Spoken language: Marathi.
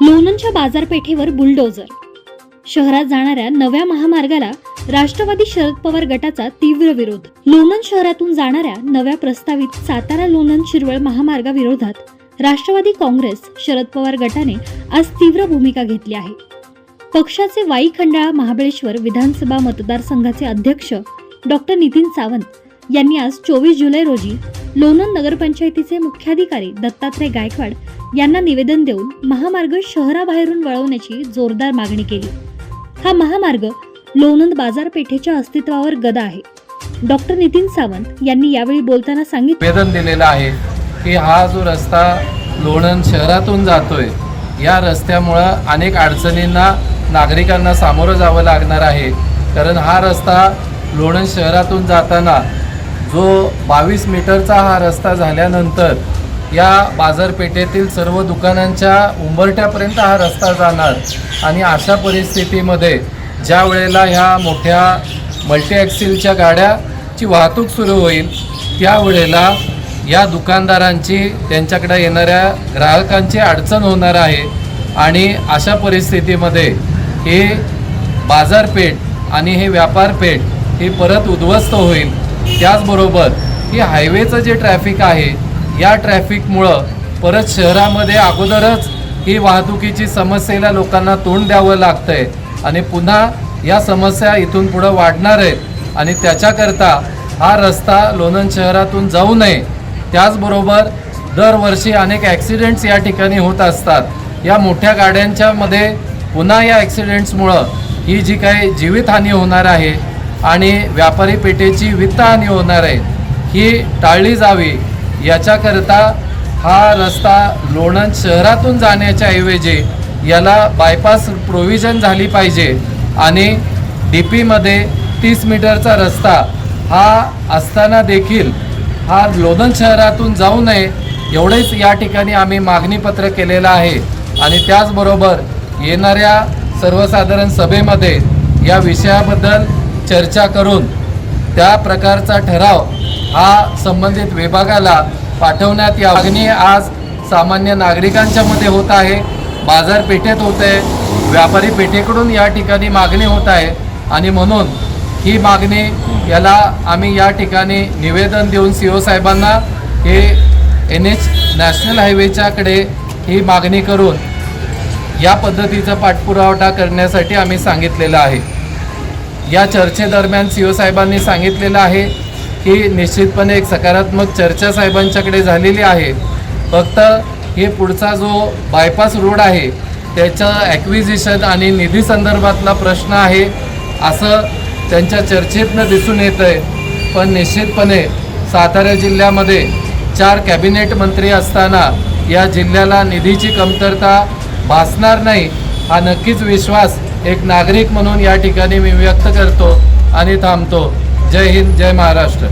लोणंदच्या बाजारपेठेवर बुलडोझर. शहरात जाणाऱ्या नव्या महामार्गाला राष्ट्रवादी शरद पवार गटाचा तीव्र विरोध. लोणंद शहरातून जाणाऱ्या नव्या प्रस्तावित सातारा लोणंद शिरवळ महामार्गाविरोधात राष्ट्रवादी काँग्रेस शरद पवार गटाने आज तीव्र भूमिका घेतली आहे. पक्षाचे वाई खंडाळा महाबळेश्वर विधानसभा मतदारसंघाचे अध्यक्ष डॉक्टर नितीन सावंत यांनी आज चोवीस जुलै रोजी लोणंद नगरपंचायतीचे मुख्याधिकारी दत्तात्रय गायकवाड यांना निवेदन देऊन महामार्ग शहराबाहेरून वळवण्याची जोरदार मागणी केली. हा महामार्ग लोणंद बाजारपेठेच्या अस्तित्वावर गदा आहे. डॉक्टर नितीन सावंत यांनी यावेळी बोलताना सांगितले. निवेदन दिलेलं आहे की हा जो रस्ता लोणंद शहरातून जातोय या रस्त्यामुळं अनेक अडचणींना नागरिकांना सामोरं जावं लागणार आहे. कारण हा रस्ता लोणंद शहरातून जाताना जो बावीस मीटरचा हा रस्ता झाल्यानंतर या बाजारपेठेतील सर्व दुकानांच्या उंबरठ्यापर्यंत हा रस्ता जाणार आणि अशा परिस्थितीमध्ये ज्या वेळेला ह्या मोठ्या मल्टीॲक्सिलच्या गाड्याची वाहतूक सुरू होईल त्यावेळेला या दुकानदारांची त्यांच्याकडे येणाऱ्या ग्राहकांची अडचण होणार आहे आणि अशा परिस्थितीमध्ये हे बाजारपेठ आणि हे व्यापारपेठ हे परत उद्ध्वस्त होईल. त्याचबरोबर की हायवेचं जे ट्रॅफिक आहे या ट्रॅफिकमुळं परत शहरामध्ये अगोदरच ही वाहतुकीची समस्येला लोकांना तोंड द्यावं लागतं आहे आणि पुन्हा या समस्या इथून पुढं वाढणार आहेत. आणि त्याच्याकरता हा रस्ता लोणंद शहरातून जाऊ नये. त्याचबरोबर दरवर्षी अनेक ॲक्सिडेंट्स या ठिकाणी होत असतात. या मोठ्या गाड्यांच्यामध्ये पुन्हा या ॲक्सिडेंट्समुळं ही जी काही जीवितहानी होणार आहे आणि व्यापारी पेठेची वित्तहानी होणार आहे ही टाळली जावी. याच्याकरता हा रस्ता लोणंद शहरातून जाण्याच्या ऐवजी याला बायपास प्रोव्हिजन झाली पाहिजे आणि डी पीमध्ये तीस मीटरचा रस्ता हा असताना देखील हा लोणंद शहरातून जाऊ नये एवढेच या ठिकाणी आम्ही मागणीपत्र केलेलं आहे. आणि त्याचबरोबर येणाऱ्या सर्वसाधारण सभेमध्ये या विषयाबद्दल चर्चा करून त्या प्रकारचा ठराव हा संबंधित विभागाला पाठवण्यात या मागणी आज सामान्य नागरिकांच्या मध्ये होत आहे. बाजारपेठेत होत आहे. व्यापारी पेठेकडून या ठिकाणी मागणी होत आहे. आणि म्हणून ही मागणी याला आम्ही या ठिकाणी निवेदन देऊन सी ओ साहेबांना हे एन एच नॅशनल हायवेच्याकडे ही मागणी करून या पद्धतीचा पाठपुरावठा करण्यासाठी आम्ही सांगितलेलं आहे. या चर्चेदरम्यान सी ओ साहेबांनी सांगितलेलं आहे की निश्चितपणे एक सकारात्मक चर्चा साहेबांच्याकडे झालेली आहे. फक्त हे पुढचा जो बायपास रोड आहे त्याचं ॲक्विजिशन आणि निधी संदर्भातला प्रश्न आहे असं त्यांच्या चर्चेतनं दिसून येतं आहे पण निश्चितपणे सातारा जिल्ह्यामध्ये चार कॅबिनेट मंत्री असताना या जिल्ह्याला निधीची कमतरता भासणार नाही हा नक्कीच विश्वास एक नागरिक म्हणून या ठिकाणी मी व्यक्त करतो आणि थांबतो. जय हिंद जय महाराष्ट्र.